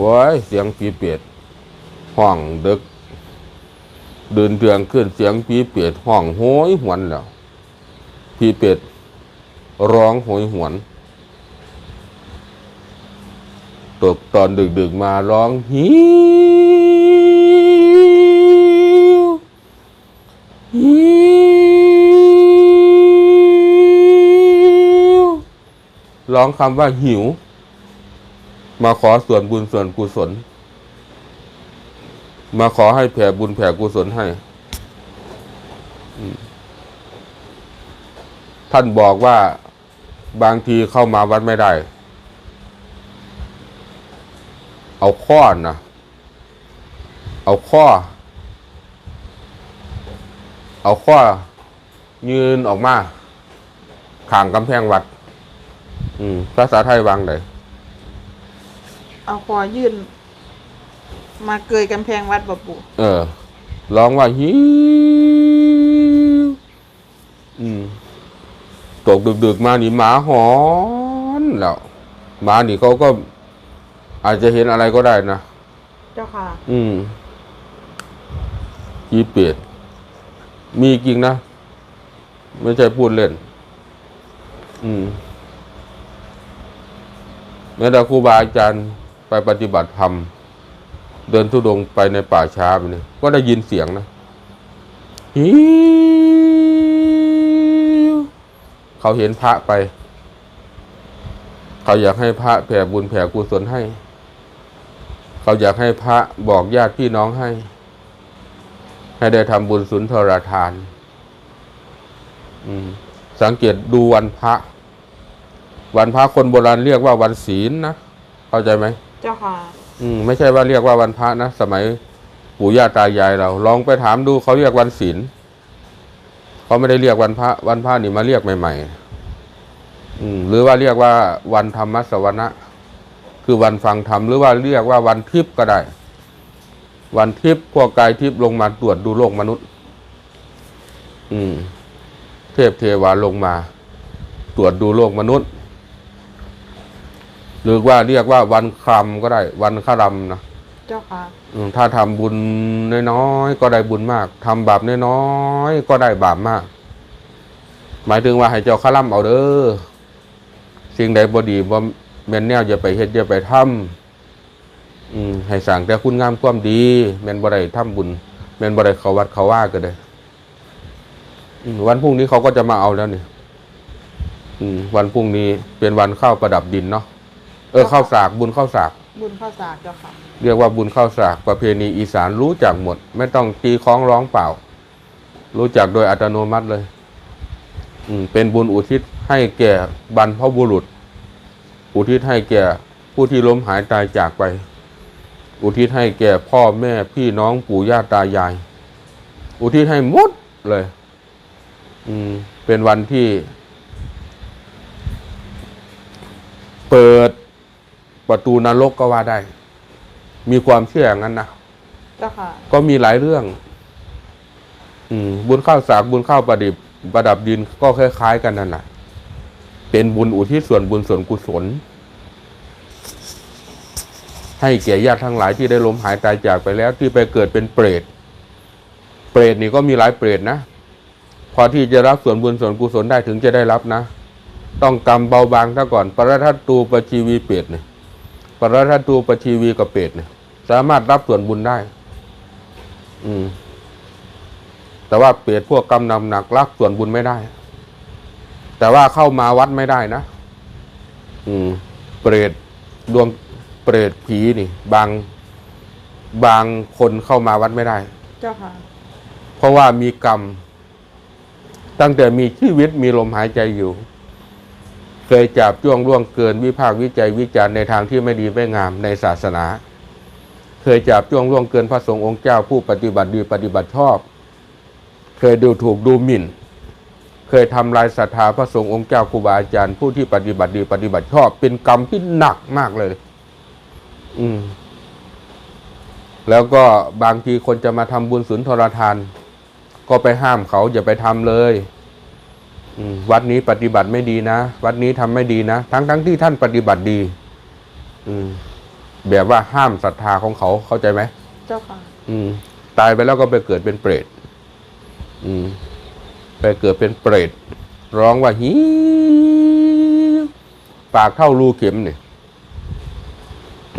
โว้ยเสียงผีเปียดห้องดึก เดินเดืองขึ้นเสียงผีเปียดห้องโหยหวนแล้วผีเปียดร้องโหยหวนตกตอนดึกๆมาร้องหิวหิวร้องคำว่าหิว มาขอส่วนบุญส่วนกุศล มาขอให้แผ่บุญแผ่กุศลให้ ท่านบอกว่าบางทีเข้ามาวัดไม่ได้ เอาข้อนะเอาข้อ เอาข้อ ยืนออกมาข่างกำแพงวัด อืมภาษาไทยวางไหน เอาคอยื่น มาเกยกำแพงวัดบ่ปู่เออร้องว่าหิวอืมตกดึกๆมานี่หมาหอนแล้วหมานี่เขาก็อาจจะเห็นอะไรก็ได้นะเจ้าค่ะ อืมยีเปียดมีจริงนะ ไม่ใช่พูดเล่น อืมแม้แต่ครูบาอาจารย์ ไปปฏิบัติธรรมเดินทุดงไปในป่าช้าไปเนี่ยก็ได้ยินเสียงนะฮิวเขาเห็นพระไป เขาอยากให้พระแผ่บุญแผ่กุศลให้ เขาอยากให้พระบอกญาติพี่น้องให้ ให้ได้ทำบุญสุนทรทาน สังเกตดูวันพระ วันพระคนโบราณเรียกว่าวันศีลนะ เข้าใจไหม เจ้าค่ะ อืมไม่ใช่ว่าเรียกว่าวันพระนะสมัยปู่ย่าตายายเรา ลองไปถามดูเขาเรียกวันศีลเขาไม่ได้เรียกวันพระ วันพระนี่มาเรียกใหม่ ๆ อืม หรือว่าเรียกว่าวันธรรมสวนะคือวันฟังธรรมหรือว่าเรียกว่าวันทิพย์ก็ได้ วันทิพย์พวกกายทิพย์ลงมาตรวจดูโลกมนุษย์ อืม เทพเทวาลงมา ตรวจดูโลกมนุษย์ หรือว่าเรียกว่าวันครำก็ได้ วันครำนะเจ้าค่ะอืมถ้าทำบุญน้อยๆก็ได้บุญมากทำบาปน้อยๆก็ได้บาปมาก หมายถึงว่าให้เจ้าข้าร่ำเอาเด้อสิ่งใดบดีบ่แม่นแนวอย่าไปเฮ็ดอย่าไปทำอืมให้สั่งแต่คุณงามความดี แม่นบ่ได้ทำบุญ แม่นบ่ได้เขาวัดเขาว่าก็ได้อืมวันพรุ่งนี้เขาก็จะมาเอาแล้วนี่อืมวันพรุ่งนี้เป็นวันข้าวประดับดินเนาะ เออข้าวสากบุญข้าวสาก บุญข้าวสากเจ้าค่ะ เรียกว่าบุญข้าวสากประเพณีอีสานรู้จักหมด ไม่ต้องตีคล้องร้องเปล่า รู้จักโดยอัตโนมัติเลย อืมเป็นบุญอุทิศให้แก่บรรพบุรุษ อุทิศให้แก่ผู้ที่ล้มหายตายจากไป อุทิศให้แก่พ่อแม่พี่น้องปู่ย่าตายาย อุทิศให้หมดเลย อืมเป็นวันที่ เปิด ประตูนรกก็ว่าได้ มีความเชื่ออย่างนั้นนะเจ้าค่ะก็มีหลายเรื่อง อืม บุญข้าวสากบุญข้าวประดิบประดับดินก็คล้ายๆกันนั่นแหละเป็นบุญอุทิศส่วนบุญส่วนกุศล ให้แก่ญาติทั้งหลายที่ได้ล้มหายตายจากไปแล้วที่ไปเกิดเป็นเปรตเปรตนี่ก็มีหลายเปรตนะพอที่จะรับส่วนบุญส่วนกุศลได้ถึงจะได้รับนะ ต้องกรรมเบาบางซะก่อน ปรทัตตูปชีวีเปรตเนี่ย ปรทัตตูปชีวีกับเปรตเนี่ยสามารถรับส่วนบุญได้ อืม แต่ว่าเปรตพวกกำนำหนักรับส่วนบุญไม่ได้ แต่ว่าเข้ามาวัดไม่ได้นะอืม เปรตดวงเปรตผีนี่ บางบางคนเข้ามาวัดไม่ได้ เจ้าค่ะ เพราะว่ามีกรรม ตั้งแต่มีชีวิตมีลมหายใจอยู่ เคยจับจ้วงล่วงเกินวิพากษ์วิจัยวิจารณ์ในทางที่ไม่ดีไม่งามในศาสนา เคยจับจ้วงล่วงเกินพระสงฆ์องค์เจ้าผู้ปฏิบัติดีปฏิบัติชอบ เคยดูถูกดูหมิ่น เคยทำลายศรัทธาพระสงฆ์องค์เจ้าครูบาอาจารย์ผู้ที่ปฏิบัติดีปฏิบัติชอบ เป็นกรรมที่หนักมากเลย อืม แล้วก็บางทีคนจะมาทำบุญสุนทรทาน ก็ไปห้ามเขาอย่าไปทำเลย วัดนี้ปฏิบัติไม่ดีนะ วัดนี้ทำไม่ดีนะ ทั้งทั้งที่ท่านปฏิบัติดี อืม แบบว่าห้ามศรัทธาของเขาเข้าใจไหมเจ้าค่ะ อืม ตายไปแล้วก็ไปเกิดเป็นเปรต อืม ไปเกิดเป็นเปรต ร้องว่าฮีปากเท่ารูเข็มเนี่ย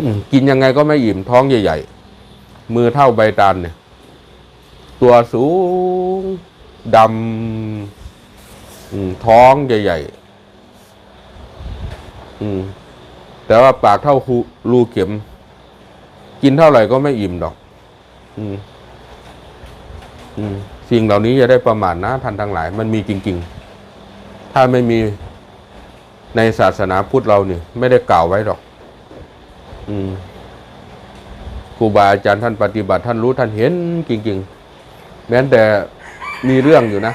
อืมกินยังไงก็ไม่อิ่มท้องใหญ่ ๆ มือเท่าใบตาลเนี่ย ตัวสูงดำ อืม ท้องใหญ่ๆ อืม แต่ว่าปากเท่ารูเข็ม กินเท่าไหร่ก็ไม่อิ่มดอก อืม อืม สิ่งเหล่านี้จะได้ประมาทนะท่านทั้งหลาย มันมีจริง ๆ ถ้าไม่มีในศาสนาพุทธเราเนี่ยไม่ได้กล่าวไว้หรอก อืมครูบาอาจารย์ท่านปฏิบัติท่านรู้ท่านเห็นจริง ๆ แม้แต่มีเรื่องอยู่นะ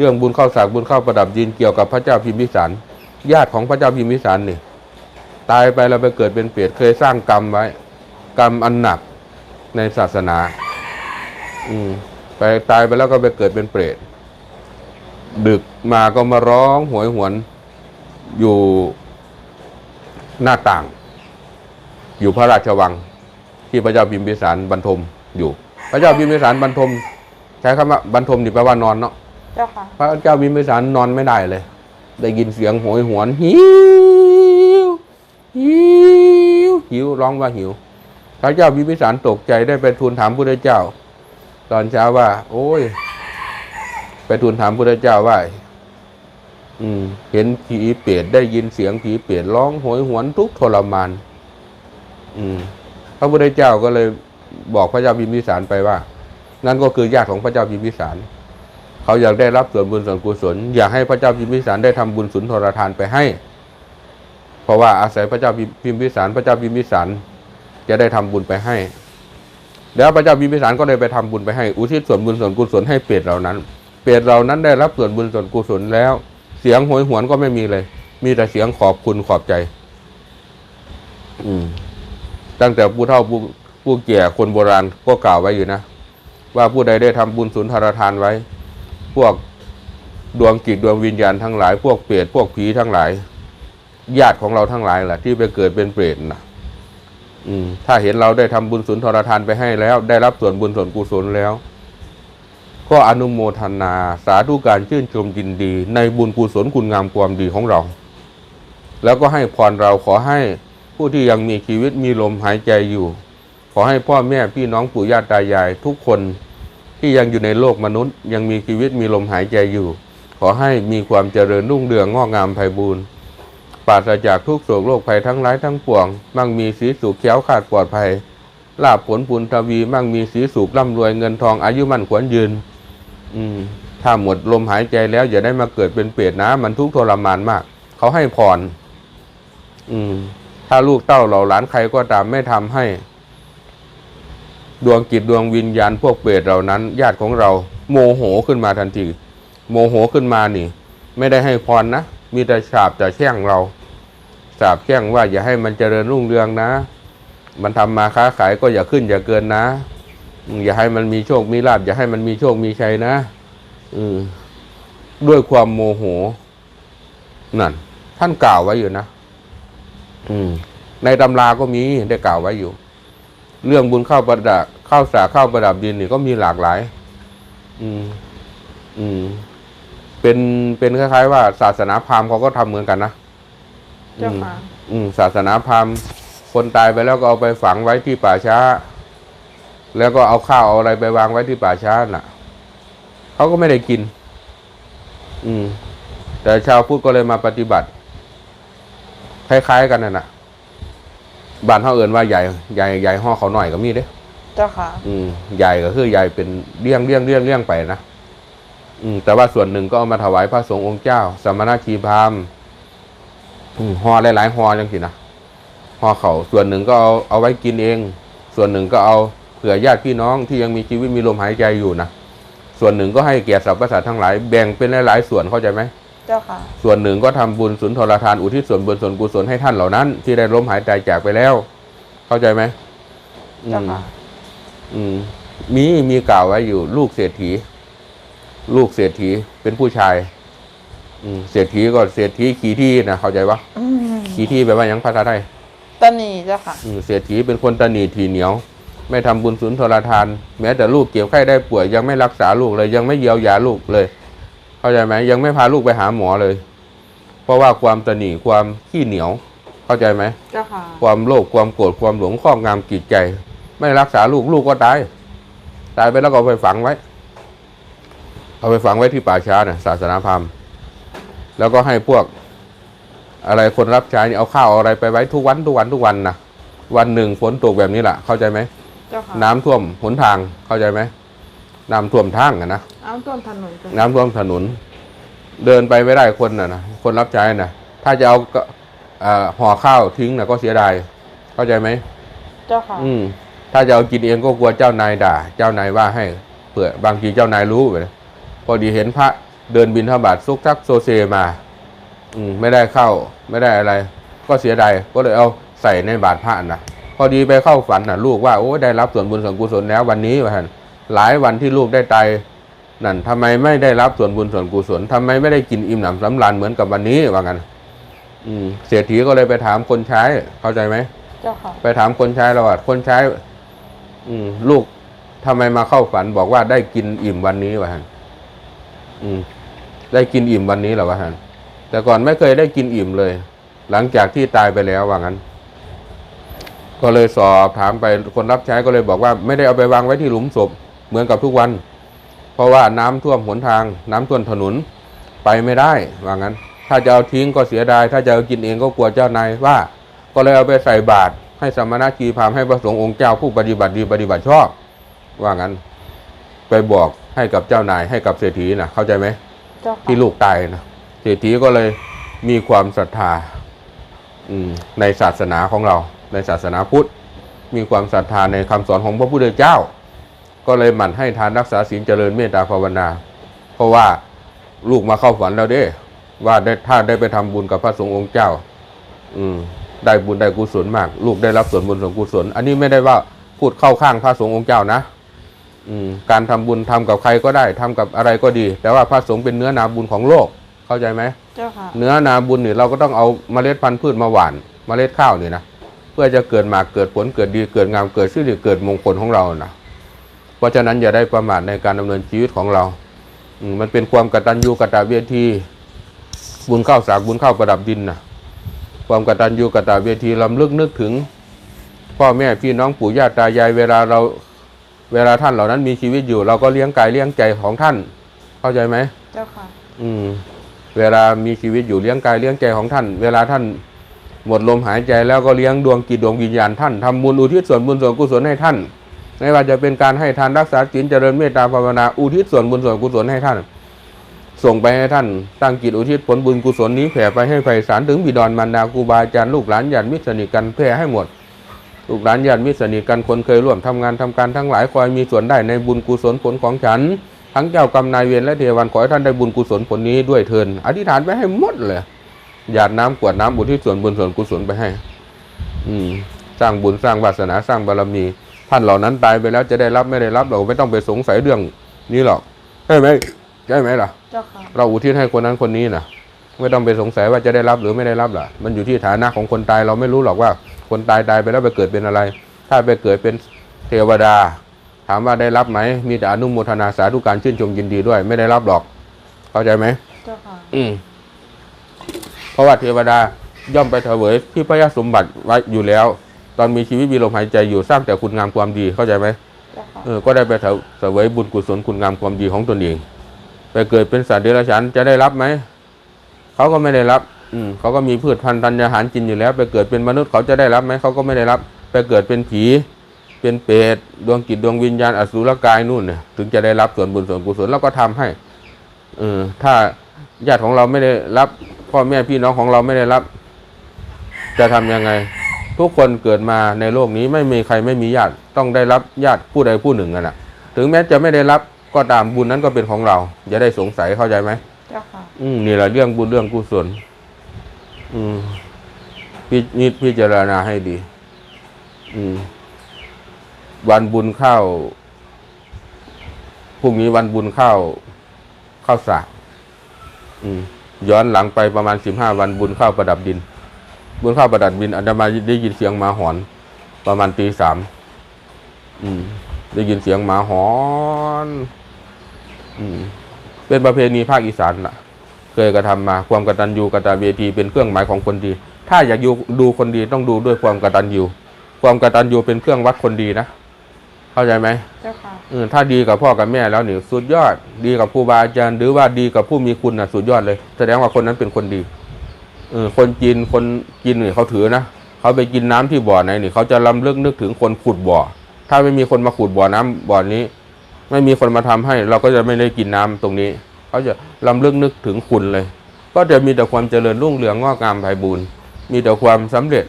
เรื่องบุญเข้าสากบุญเข้าประดับดินเกี่ยวกับพระเจ้าพิมพิสารญาติของพระเจ้าพิมพิสารนี่ตายไปแล้วไปเกิดเป็นเปรตเคยสร้างกรรมไว้ กรรมอันหนักในศาสนา อืมไปตายไปแล้วก็ไปเกิดเป็นเปรตดึกมาก็มาร้องหวยหวนอยู่หน้าต่าง อยู่พระราชวัง ที่พระเจ้าพิมพิสารบรรทมอยู่ พระเจ้าพิมพิสารบรรทม ใช้คำว่าบรรทมนี่แปลว่านอนเนาะ เจ้าค่ะ พระเจ้าพิมพิสารนอนไม่ได้เลย ได้ยินเสียงโหยหวนหิวหิวหิวร้องว่าหิว พระเจ้าพิมพิสารตกใจได้ไปทูลถามพระเจ้า ตอนเช้าว่า โอ้ย ไปทูลถามพระเจ้าว่าอืม เห็นผีเปรตได้ยินเสียงผีเปรตร้องโหยหวนทุกข์ทรมาน อืม พระพุทธเจ้าก็เลยบอกพระเจ้าพิมพิสารไปว่า นั่นก็คือญาติของพระเจ้าพิมพิสาร เขาอยากได้รับส่วนบุญส่วนกุศล อยากให้พระเจ้าพิมพิสารได้ทำบุญสุนทรทานไปให้ เพราะว่าอาศัยพระเจ้าพิมพิสาร พระเจ้าพิมพิสารจะได้ทำบุญไปให้ แล้วพระเจ้าพิมพิสารก็เลยไปทำบุญไปให้ อุทิศส่วนบุญส่วนกุศลให้เปรตเหล่านั้น เปรตเหล่านั้นได้รับส่วนบุญส่วนกุศลแล้ว เสียงโหยหวนก็ไม่มีเลย มีแต่เสียงขอบคุณขอบใจ อืมตั้งแต่ผู้เฒ่าผู้ผู้แก่คนโบราณก็กล่าวไว้อยู่นะ ว่าผู้ใดได้ทำบุญสุนทรทานไว้ พวกดวงจิตดวงวิญญาณทั้งหลายพวกเปรตพวกผีทั้งหลาย ญาติของเราทั้งหลายแหละที่ไปเกิดเป็นเปรตนะอืม ถ้าเห็นเราได้ทำบุญสุนทรทานไปให้แล้ว ได้รับส่วนบุญส่วนกุศลแล้ว ก็อนุโมทนา สาธุการชื่นชมยินดี ในบุญกุศลคุณงามความดีของเรา แล้วก็ให้พรเราขอให้ผู้ที่ยังมีชีวิตมีลมหายใจอยู่ ขอให้พ่อแม่พี่น้องปู่ย่าตายายทุกคน ที่ยังอยู่ในโลกมนุษย์ ยังมีชีวิตมีลมหายใจอยู่ ขอให้มีความเจริญรุ่งเรืองงอกงามไพบูรณ์ปราศจากทุกโศกโรคภัยทั้งร้ายทั้งปวง มั่งมีสีสุขแค้วขาดปลอดภัยลาบผลปุญทวี มั่งมีสีสุขร่ำรวยเงินทองอายุมั่นขวัญยืน อืมถ้าหมดลมหายใจแล้วอย่าได้มาเกิดเป็นเปรตนะ มันทุกข์ทรมานมาก เขาให้พรอืม ถ้าลูกเต้าเหล่าหลานใครก็ตามไม่ทำให้ ดวงจิตดวงวิญญาณพวกเปรตเหล่านั้น ญาติของเราโมโหขึ้นมาทันที โมโหขึ้นมานี่ ไม่ได้ให้พรนะ มีแต่ฉาบแต่แช่งเราสาบแช่งว่าอย่าให้มันเจริญรุ่งเรืองนะ มันทำมาค้าขายก็อย่าขึ้นอย่าเกินนะ อย่าให้มันมีโชคมีลาบอย่าให้มันมีโชคมีชัยนะอืด้วยความโมโหนั่น ท่านกล่าวไว้อยู่นะอืมในตำราก็มีได้กล่าวไว้อยู่ เรื่องบุญข้าวประดับข้าวสาข้าวประดับดินนี่ก็มีหลากหลาย อืม อืม เป็นเป็นคล้ายๆ ว่าศาสนาพราหมณ์เขาก็ทำเหมือนกันนะเจ้าค่ะอืม ศาสนาพราหมณ์คนตายไปแล้วก็เอาไปฝังไว้ที่ป่าช้า แล้วก็เอาข้าวเอาอะไรไปวางไว้ที่ป่าช้าน่ะเขาก็ไม่ได้กิน อืม แต่ชาวพุทธก็เลยมาปฏิบัติ คล้ายๆกันน่ะนะ บ้านเขาเอื่นว่าใหญ่ใหญ่ใหญ่ห่อเขาหน่อยก็มีเด้เจ้าค่ะ อืมใหญ่ก็คือใหญ่เป็นเลี่ยงเลี่ยงเลี่ยงเลี่ยงไปนะอืมแต่ว่าส่วนหนึ่งก็เอามาถวายพระสงฆ์องค์เจ้า สมณชีพราหมณ์อืมห่อหลายๆห่อจังสินะห่อเขาส่วนหนึ่งก็เอาเอาไว้กินเอง ส่วนหนึ่งก็เอาเผื่อญาติพี่น้องที่ยังมีชีวิตมีลมหายใจอยู่นะส่วนหนึ่งก็ให้แก่สรรพสัตว์ทั้งหลายแบ่งเป็นหลาย ๆ ส่วนเข้าใจไหม เจ้าค่ะ ส่วนหนึ่งก็ทำบุญสุนทรทานอุทิศส่วนบุญส่วนกุศลให้ท่านเหล่านั้น ที่ได้ล้มหายใจจากไปแล้ว เข้าใจไหมอืเจ้ามค่ะอืมมีมีกล่าวไว้อยู่ ลูกเศรษฐี ลูกเศรษฐีเป็นผู้ชาย อืมเศรษฐีก็เศรษฐีขี่ที่นะเข้าใจปะอืมขี่ที่แปลว่าหยังภาษาไทยตานีเจ้าค่ะอืมเศรษฐีเป็นคนตะหนีทีเหนียวไม่ทำบุญสุนทรทาน แม้แต่ลูกเกี่ยวไข้ได้ป่วยยังไม่รักษาลูกเลย ยังไม่เยียวยาลูกเลย เข้าใจไหมยังไม่พาลูกไปหาหมอเลย เพราะว่าความตะหนีความขี้เหนียว เข้าใจไหมเจ้าค่ะความโลภความโกรธความหลงครอบงำจิตใจ ไม่รักษาลูกลูกก็ตายตายไปแล้วก็เอาไปฝังไว้ เอาไปฝังไว้ที่ป่าช้าน่ะศาสนาพราหมณ์แล้วก็ให้พวกอะไรคนรับใช้นี่เอาข้าวเอาอะไรไปไว้ทุกวันทุกวันทุกวันนะวันหนึ่งฝนตกแบบนี้แหละเข้าใจไหมเจ้าค่ะน้ำท่วมหนทางเข้าใจไหม น้ำท่วมทางอะนะน้ำท่วมถนนเจ้าน้ำท่วมถนน เดินไปไม่ได้คนน่ะนะคนรับใช้น่ะ ถ้าจะเอาก็เอ่อห่อข้าวทิ้งน่ะก็เสียดายเข้าใจไหมเจ้าค่ะอืม ถ้าจะเอากินเองก็กลัวเจ้านายด่า เจ้านายว่าให้เผื่อบางทีเจ้านายรู้ไปเลยพอดีเห็นพระเดินบินทบาทซุกทักโซเซมา อืมไม่ได้เข้าไม่ได้อะไร ก็เสียดายก็เลยเอาใส่ในบาตรพระน่ะ พอดีไปเข้าฝันน่ะ ลูกว่าโอ้ได้รับส่วนบุญส่วนกุศลแล้ววันนี้ว่าท่าน หลายวันที่ลูกได้ตายนั่นทำไมไม่ได้รับส่วนบุญส่วนกุศลทำไมไม่ได้กินอิ่มหนำสำราญเหมือนกับวันนี้ว่างั้นอืมเศรษฐีก็เลยไปถามคนใช้เข้าใจไหมเจ้าค่ะไปถามคนใช้เราว่าคนใช้ อืม ลูกทำไมมาเข้าฝันบอกว่าได้กินอิ่มวันนี้วะฮะอืม ได้กินอิ่มวันนี้เหรอวะฮะแต่ก่อนไม่เคยได้กินอิ่มเลย หลังจากที่ตายไปแล้วว่างั้น ก็เลยสอบถามไปคนรับใช้ก็เลยบอกว่า ไม่ได้เอาไปวางไว้ที่หลุมศพ เหมือนกับทุกวัน เพราะว่าน้ำท่วมหนทาง น้ำท่วมถนนไปไม่ได้ว่างั้น ถ้าจะเอาทิ้งก็เสียดาย ถ้าจะเอากินเองก็กลัวเจ้านายว่า ก็เลยเอาไปใส่บาตรให้สมณกีพราหมณ์ให้พระสงฆ์องค์เจ้าผู้ปฏิบัติดีปฏิบัติชอบ ว่างั้น ไปบอกให้กับเจ้านายให้กับเศรษฐีนะเข้าใจไหมเจ้าค่ะที่ลูกตายนะเศรษฐีก็เลยมีความศรัทธาอืมในศาสนาของเรา ในศาสนาพุทธ มีความศรัทธาในคำสอนของพระพุทธเจ้า ก็เลยหมั่นให้ทานรักษาศีลเจริญเมตตาภาวนา เพราะว่าลูกมาเข้าฝันแล้วเด้ว่าได้ถ้าได้ไปทำบุญกับพระสงฆ์องค์เจ้า อืมได้บุญได้กุศลมาก ลูกได้รับส่วนบุญส่วนกุศล อันนี้ไม่ได้ว่าพูดเข้าข้างพระสงฆ์องค์เจ้านะ อืมการทำบุญทำกับใครก็ได้ทำกับอะไรก็ดี แต่ว่าพระสงฆ์เป็นเนื้อนาบุญของโลกเข้าใจไหมเจ้าค่ะเนื้อนาบุญเนี่ยเราก็ต้องเอาเมล็ดพันธุ์พืชมาหว่านเมล็ดข้าวเนี่ยนะเพื่อจะเกิดหมากเกิดผลเกิดดีเกิดงามเกิดชื่อดีเกิดมงคลของเรานะ เพราะฉะนั้นอย่าได้ประมาทในการดำเนินชีวิตของเราอืมมันเป็นความกตัญญูกตเวที บุญข้าวสากบุญข้าวประดับดินนะความกตัญญูกตเวทีลำลึกนึกถึง พ่อแม่พี่น้องปู่ย่าตายายเวลาเราเวลาท่านเหล่านั้นมีชีวิตอยู่ เราก็เลี้ยงกายเลี้ยงใจของท่าน เข้าใจไหมเจ้าค่ะ อืม เวลามีชีวิตอยู่เลี้ยงกายเลี้ยงใจของท่าน เวลาท่านหมดลมหายใจแล้วก็เลี้ยงดวงกิจดวงวิญญาณท่านทำบุญอุทิศส่วนบุญส่วนกุศลให้ท่าน ไม่ว่าจะเป็นการให้ทานรักษาศีลเจริญเมตตาภาวนาอุทิศส่วนบุญส่วนกุศลให้ท่าน ส่งไปให้ท่านตั้งจิตอุทิศผลบุญกุศลนี้แผ่ไปให้ไพศาลถึงบิดรมารดาครูบาอาจารย์ลูกหลานญาติมิตรสนิทกันแผ่ให้หมดลูกหลานญาติมิตรสนิทกันคนเคยร่วมทำงานทำการทั้งหลายคอยมีส่วนได้ในบุญกุศลผลของฉัน ทั้งเจ้ากรรมนายเวรและเทวันขอให้ท่านได้บุญกุศลผลนี้ด้วยเทินอธิษฐานไปให้หมดเลยหยาดน้ำกวดน้ำบุญที่ส่วนบุญส่วนกุศลไปให้ อืม สร้างบุญสร้างวาสนาสร้างบารมี ท่านเหล่านั้นตายไปแล้วจะได้รับไม่ได้รับเราไม่ต้องไปสงสัยเรื่องนี้หรอกใช่ไหมใช่ไหมล่ะ เจ้าค่ะเราอุทิศให้คนนั้นคนนี้นะไม่ต้องไปสงสัยว่าจะได้รับหรือไม่ได้รับล่ะ มันอยู่ที่ฐานะของคนตายเราไม่รู้หรอกว่า คนตายตายไปแล้วไปเกิดเป็นอะไร ถ้าไปเกิดเป็นเทวดา ถามว่าได้รับไหมมีแต่อนุโมทนาสาธุการชื่นชมยินดีด้วย ไม่ได้รับหรอก เข้าใจไหมเจ้าค่ะอืมเพราะว่าเทวดาย่อมไปเถวยที่พระยาสมบัติไว้อยู่แล้ว ตอนมีชีวิตมีลมหายใจอยู่สร้างแต่คุณงามความดีเข้าใจไหมเจ้าค่ะเออก็ได้ไปเถเสวยบุญกุศลคุณงามความดีของตนเอง ไปเกิดเป็นสัตว์เดรัจฉานจะได้รับไหมเขาก็ไม่ได้รับ อืมเขาก็มีพืชพันธุ์ธัญญาหารกินอยู่แล้ว ไปเกิดเป็นมนุษย์เขาจะได้รับไหมเขาก็ไม่ได้รับ ไปเกิดเป็นผี เป็นเปรตดวงจิตดวงวิญญาณอสุรกายนู่นเนี่ยถึงจะได้รับส่วนบุญส่วนกุศลแล้วก็ทำให้เออถ้าญาติของเราไม่ได้รับ พ่อแม่พี่น้องของเราไม่ได้รับ จะทำยังไง ทุกคนเกิดมาในโลกนี้ไม่มีใครไม่มีญาติต้องได้รับญาติผู้ใดผู้หนึ่งกันนะถึงแม้จะไม่ได้รับก็ตามบุญนั้นก็เป็นของเราอย่าได้สงสัยเข้าใจไหมเจ้าค่ะอืมนี่แหละเรื่องบุญเรื่องกุศลอืมพินิจพิจารณาให้ดี อืม วันบุญเข้าพรุ่งนี้วันบุญเข้าเข้าสากอืม ย้อนหลังไปประมาณสิบห้าวันบุญเข้าประดับดิน บนข้าวประดัดบินอาตมาได้ยินเสียงหมาหอน ประมาณตีสามอืมได้ยินเสียงหมาหอนอืมเป็นประเพณีภาคอีสานล่ะ เคยกระทำมาความกตัญญูกตเวทีเป็นเครื่องหมายของคนดี ถ้าอยากอยู่ดูคนดีต้องดูด้วยความกตัญญูความกตัญญูเป็นเครื่องวัดคนดีนะเข้าใจไหมเจ้าค่ะเออถ้าดีกับพ่อกับแม่แล้วนี่สุดยอด ดีกับครูบาอาจารย์ หรือว่าดีกับผู้มีคุณนะสุดยอดเลย แสดงว่าคนนั้นเป็นคนดี เออคนจีนคนกินเนี่ยเขาถือนะเขาไปกินน้ำที่บ่อไหนนี่เขาจะลำลึกนึกถึงคนขุดบ่อ ถ้าไม่มีคนมาขุดบ่อน้ำบ่อนี้ ไม่มีคนมาทำให้ เราก็จะไม่ได้กินน้ำตรงนี้เขาจะลำลึกนึกถึงคุณเลย ก็จะมีแต่ความเจริญรุ่งเรืองงอกงามไพบูรณ์มีแต่ความสำเร็จ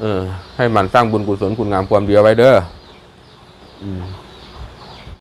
เออ ให้มันสร้างบุญกุศลคุณงามความดีเอาไว้เด้ออืม